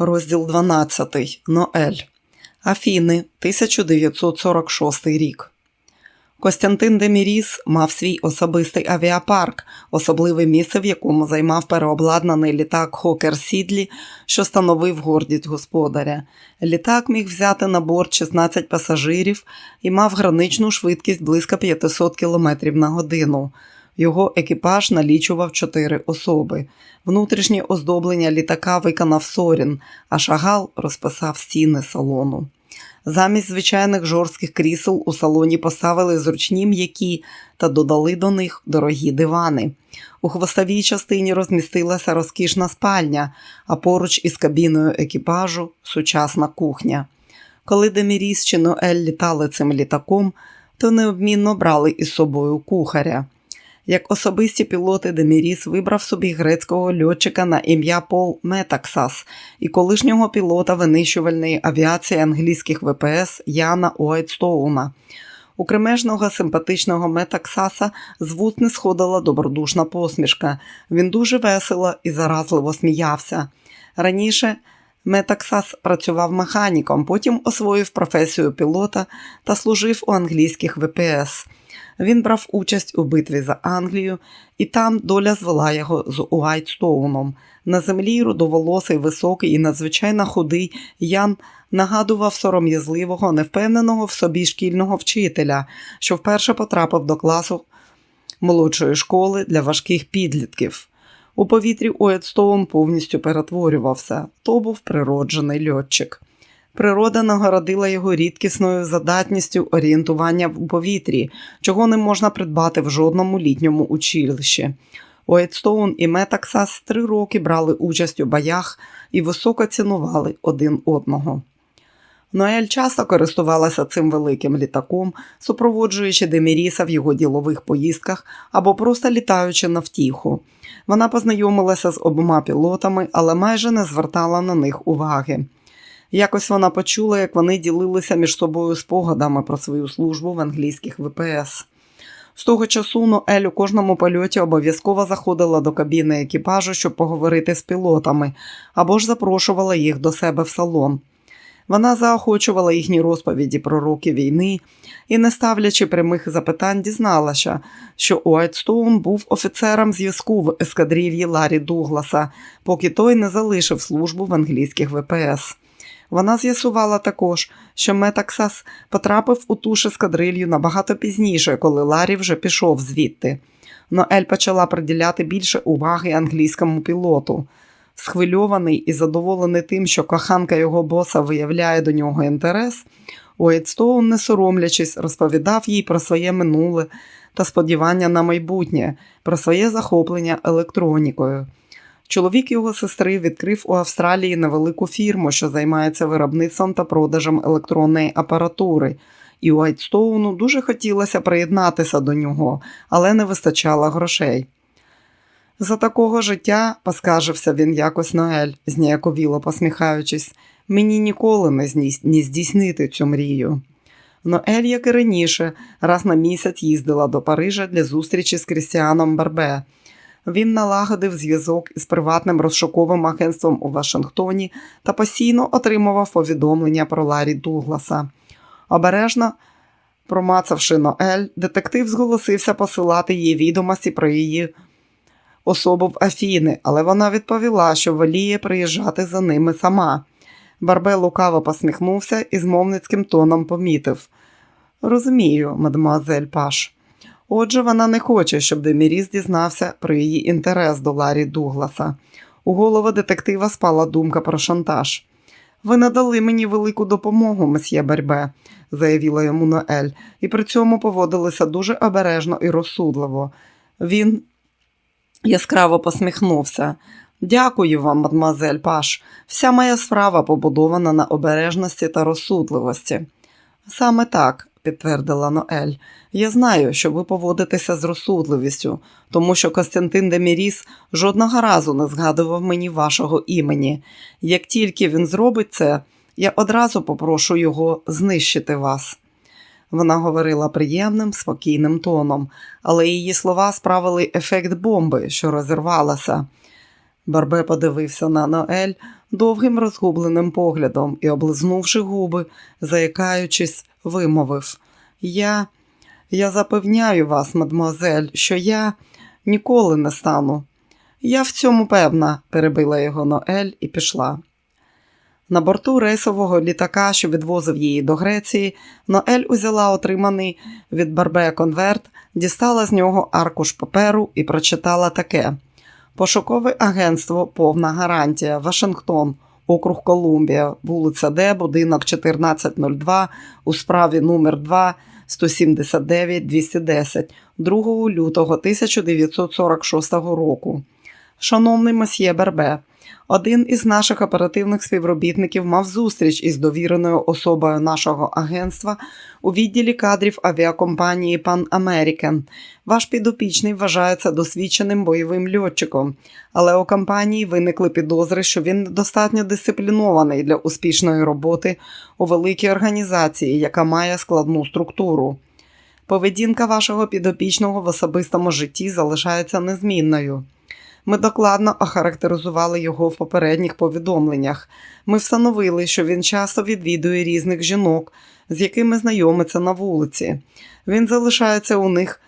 Розділ 12. Ноель. Афіни, 1946 рік. Костянтин Деміріс мав свій особистий авіапарк, особливе місце, в якому займав переобладнаний літак Хокер Сідлі, що становив гордість господаря. Літак міг взяти на борт 16 пасажирів і мав граничну швидкість близько 500 км на годину. Його екіпаж налічував чотири особи. Внутрішнє оздоблення літака виконав Сорін, а шагал розписав стіни салону. Замість звичайних жорстких крісел у салоні поставили зручні м'які та додали до них дорогі дивани. У хвостовій частині розмістилася розкішна спальня, а поруч із кабіною екіпажу сучасна кухня. Коли Деміріс чи Ноель літали цим літаком, то необмінно брали із собою кухаря. Як особисті пілоти Деміріс вибрав собі грецького льотчика на ім'я Пол Метаксас і колишнього пілота винищувальної авіації англійських ВПС Яна Уайтстоуна. У кремежного симпатичного Метаксаса з вуст не сходила добродушна посмішка. Він дуже весело і заразливо сміявся. Раніше Метаксас працював механіком, потім освоїв професію пілота та служив у англійських ВПС. Він брав участь у битві за Англію, і там доля звела його з Уайтстоуном. На землі рудоволосий, високий і надзвичайно худий Ян нагадував сором'язливого, невпевненого в собі шкільного вчителя, що вперше потрапив до класу молодшої школи для важких підлітків. У повітрі Уайтстоун повністю перетворювався, то був природжений льотчик. Природа нагородила його рідкісною задатністю орієнтування в повітрі, чого не можна придбати в жодному літньому училищі. Уайтстоун і Метаксас три роки брали участь у боях і високо цінували один одного. Ноель часто користувалася цим великим літаком, супроводжуючи Деміріса в його ділових поїздках або просто літаючи на втіху. Вона познайомилася з обома пілотами, але майже не звертала на них уваги. Якось вона почула, як вони ділилися між собою спогадами про свою службу в англійських ВПС. З того часу Ноель у кожному польоті обов'язково заходила до кабіни екіпажу, щоб поговорити з пілотами, або ж запрошувала їх до себе в салон. Вона заохочувала їхні розповіді про роки війни і, не ставлячи прямих запитань, дізналася, що Уайтстоун був офіцером зв'язку в ескадрильї Ларі Дугласа, поки той не залишив службу в англійських ВПС. Вона з'ясувала також, що Метаксас потрапив у ту ж ескадрилью набагато пізніше, коли Ларі вже пішов звідти. Ноель почала приділяти більше уваги англійському пілоту. Схвильований і задоволений тим, що коханка його боса виявляє до нього інтерес, Уайтстоун, не соромлячись, розповідав їй про своє минуле та сподівання на майбутнє, про своє захоплення електронікою. Чоловік його сестри відкрив у Австралії невелику фірму, що займається виробництвом та продажем електронної апаратури, і Уайтстоуну дуже хотілося приєднатися до нього, але не вистачало грошей. За такого життя, поскаржився він якось Ноель, зніяковіло посміхаючись, мені ніколи не, зні... не здійснити цю мрію. Ноель, як і раніше, раз на місяць їздила до Парижа для зустрічі з Крістіаном Барбе. Він налагодив зв'язок із приватним розшуковим агентством у Вашингтоні та постійно отримував повідомлення про Ларі Дугласа. Обережно промацавши Ноель, детектив зголосився посилати їй відомості про її особу в Афіни, але вона відповіла, що воліє приїжджати за ними сама. Барбе лукаво посміхнувся і змовницьким тоном помітив Розумію, мадемуазель Паш. Отже, вона не хоче, щоб Деміріс дізнався про її інтерес до Ларі Дугласа. У голову детектива спала думка про шантаж. Ви надали мені велику допомогу, месьє Бербе, заявила йому Ноель, і при цьому поводилися дуже обережно і розсудливо. Він яскраво посміхнувся. Дякую вам, мадмазель Паш. Вся моя справа побудована на обережності та розсудливості. Саме так, підтвердила Ноель. Я знаю, що ви поводитеся з розсудливістю, тому що Костянтин Деміріс жодного разу не згадував мені вашого імені. Як тільки він зробить це, я одразу попрошу його знищити вас. Вона говорила приємним, спокійним тоном, але її слова справили ефект бомби, що розірвалася. Барбе подивився на Ноель довгим розгубленим поглядом і, облизнувши губи, заякаючись, вимовив Я я запевняю вас, мадмуазель, що я ніколи не стану. Я в цьому певна, перебила його Ноель і пішла. На борту рейсового літака, що відвозив її до Греції, Ноель узяла отриманий від Барбе конверт, дістала з нього аркуш паперу і прочитала таке: Пошукове агентство Повна гарантія, Вашингтон, округ Колумбія, вулиця Д, будинок 1402 у справі номер 2 179 210 2 лютого 1946 року. Шановний месьє Бербе, один із наших оперативних співробітників мав зустріч із довіреною особою нашого агентства у відділі кадрів авіакомпанії Pan American. Ваш підопічний вважається досвідченим бойовим льотчиком, але у компанії виникли підозри, що він недостатньо дисциплінований для успішної роботи у великій організації, яка має складну структуру. Поведінка вашого підопічного в особистому житті залишається незмінною. Ми докладно охарактеризували його в попередніх повідомленнях. Ми встановили, що він часто відвідує різних жінок, з якими знайомиться на вулиці. Він залишається у них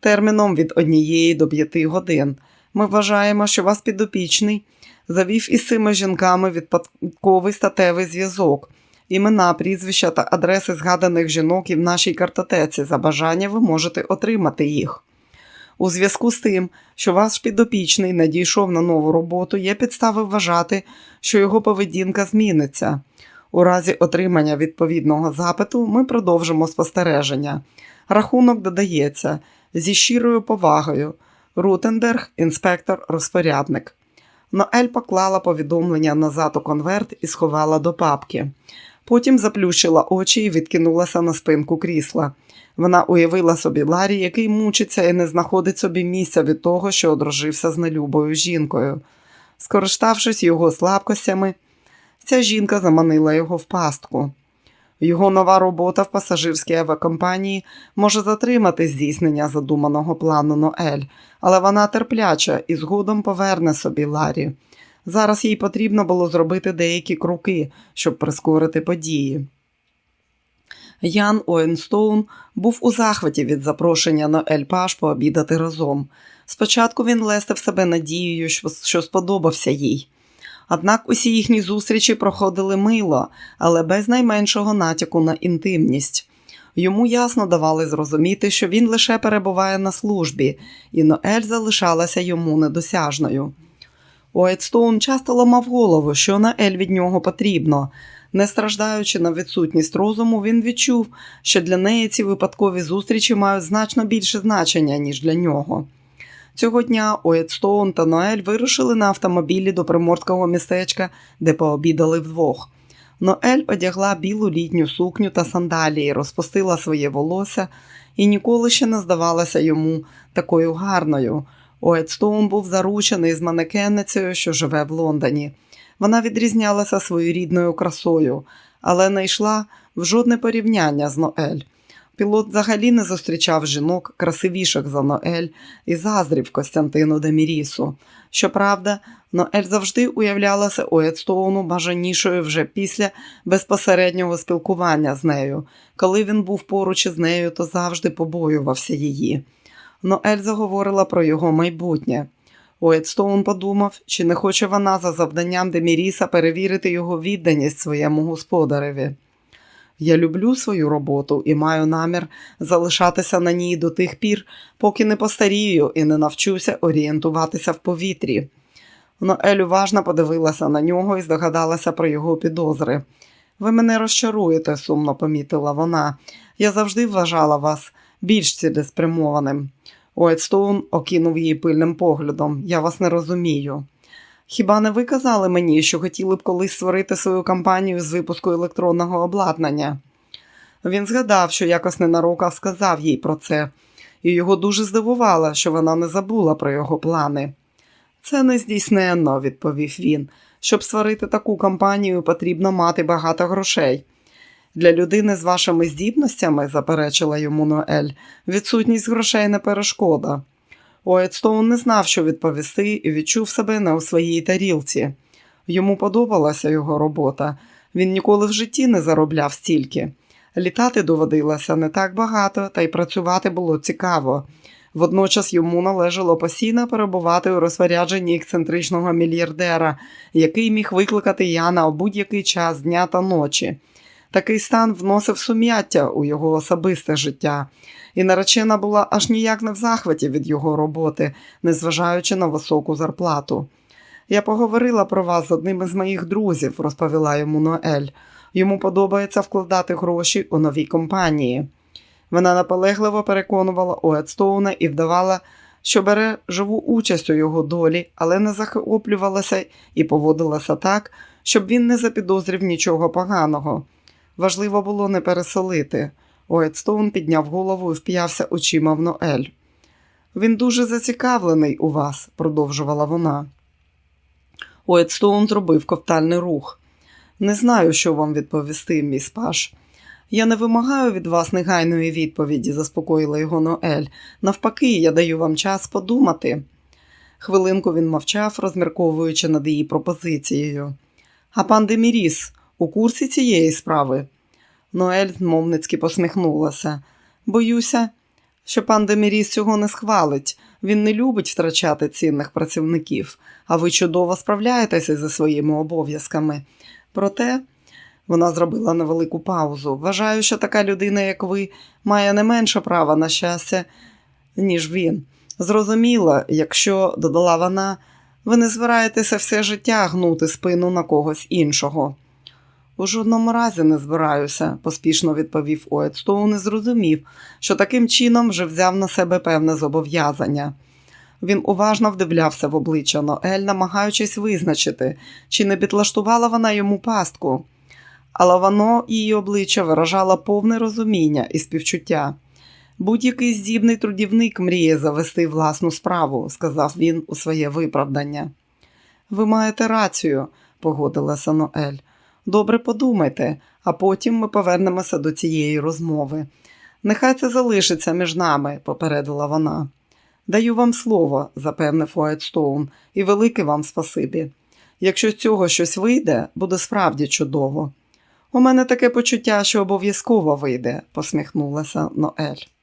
терміном від однієї до п'яти годин. Ми вважаємо, що вас підопічний завів із цими жінками відпадковий статевий зв'язок. Імена, прізвища та адреси згаданих жінок і в нашій картотеці. За бажання ви можете отримати їх. У зв'язку з тим, що ваш підопічний надійшов на нову роботу, є підстави вважати, що його поведінка зміниться. У разі отримання відповідного запиту ми продовжимо спостереження. Рахунок додається зі щирою повагою. Рутенберг, інспектор, розпорядник. Ноель поклала повідомлення назад у конверт і сховала до папки. Потім заплющила очі і відкинулася на спинку крісла. Вона уявила собі Ларі, який мучиться і не знаходить собі місця від того, що одружився з нелюбою жінкою. Скориставшись його слабкостями, ця жінка заманила його в пастку. Його нова робота в пасажирській авіакомпанії може затримати здійснення задуманого плану Ноель, але вона терпляча і згодом поверне собі Ларі. Зараз їй потрібно було зробити деякі кроки, щоб прискорити події. Ян Оенстоун був у захваті від запрошення на Ель Паш пообідати разом. Спочатку він лестив себе надією, що сподобався їй. Однак усі їхні зустрічі проходили мило, але без найменшого натяку на інтимність. Йому ясно давали зрозуміти, що він лише перебуває на службі, і Ноель залишалася йому недосяжною. Уайтстоун часто ламав голову, що на Ель від нього потрібно. Не страждаючи на відсутність розуму, він відчув, що для неї ці випадкові зустрічі мають значно більше значення, ніж для нього. Цього дня Уайтстоун та Ноель вирушили на автомобілі до приморського містечка, де пообідали вдвох. Ноель одягла білу літню сукню та сандалії, розпустила своє волосся і ніколи ще не здавалася йому такою гарною. Уайтстоун був заручений з манекенницею, що живе в Лондоні. Вона відрізнялася своєрідною красою, але не йшла в жодне порівняння з Ноель. Пілот взагалі не зустрічав жінок красивіших за Ноель і заздрів Костянтину Демірісу. Щоправда, Ноель завжди уявлялася Уетстоуну бажанішою вже після безпосереднього спілкування з нею. Коли він був поруч із нею, то завжди побоювався її. Ноель заговорила про його майбутнє. Уетстоун подумав, чи не хоче вона за завданням Деміріса перевірити його відданість своєму господареві. Я люблю свою роботу і маю намір залишатися на ній до тих пір, поки не постарію і не навчуся орієнтуватися в повітрі. Ноель уважно подивилася на нього і здогадалася про його підозри. Ви мене розчаруєте, сумно помітила вона. Я завжди вважала вас більш цілеспрямованим. Уайтстоун окинув її пильним поглядом. Я вас не розумію. Хіба не ви казали мені, що хотіли б колись створити свою кампанію з випуску електронного обладнання? Він згадав, що якось ненарокав сказав їй про це, і його дуже здивувало, що вона не забула про його плани. Це не здійсненно, відповів він. Щоб створити таку кампанію, потрібно мати багато грошей. Для людини з вашими здібностями, заперечила йому Ноель, відсутність грошей не перешкода. Уайтстоун не знав, що відповісти, і відчув себе не у своїй тарілці. Йому подобалася його робота. Він ніколи в житті не заробляв стільки. Літати доводилося не так багато, та й працювати було цікаво. Водночас йому належало постійно перебувати у розпорядженні ексцентричного мільярдера, який міг викликати Яна у будь-який час дня та ночі. Такий стан вносив сум'яття у його особисте життя, і наречена була аж ніяк не в захваті від його роботи, незважаючи на високу зарплату. Я поговорила про вас з одним із моїх друзів, розповіла йому Ноель. Йому подобається вкладати гроші у новій компанії. Вона наполегливо переконувала Уетстоуна і вдавала, що бере живу участь у його долі, але не захоплювалася і поводилася так, щоб він не запідозрив нічого поганого. Важливо було не пересолити. Уетстоун підняв голову і вп'явся очима в Ноель. Він дуже зацікавлений у вас, продовжувала вона. Уетстоун зробив ковтальний рух. Не знаю, що вам відповісти, міс Паш. Я не вимагаю від вас негайної відповіді, заспокоїла його Ноель. Навпаки, я даю вам час подумати. Хвилинку він мовчав, розмірковуючи над її пропозицією. А пан Деміріс у курсі цієї справи? Ноель змовницьки посміхнулася. Боюся, що пан Деміріс цього не схвалить. Він не любить втрачати цінних працівників, а ви чудово справляєтеся зі своїми обов'язками. Проте вона зробила невелику паузу. Вважаю, що така людина, як ви, має не менше права на щастя, ніж він. Зрозуміло, якщо, додала вона, ви не збираєтеся все життя гнути спину на когось іншого. У жодному разі не збираюся, поспішно відповів Уетстоун і зрозумів, що таким чином вже взяв на себе певне зобов'язання. Він уважно вдивлявся в обличчя Ноель, намагаючись визначити, чи не підлаштувала вона йому пастку. Але воно її обличчя виражало повне розуміння і співчуття. Будь-який здібний трудівник мріє завести власну справу, сказав він у своє виправдання. Ви маєте рацію, погодилася Ноель. Добре подумайте, а потім ми повернемося до цієї розмови. Нехай це залишиться між нами, попередила вона. Даю вам слово, запевнив Уайтстоун, і велике вам спасибі. Якщо з цього щось вийде, буде справді чудово. У мене таке почуття, що обов'язково вийде, посміхнулася Ноель.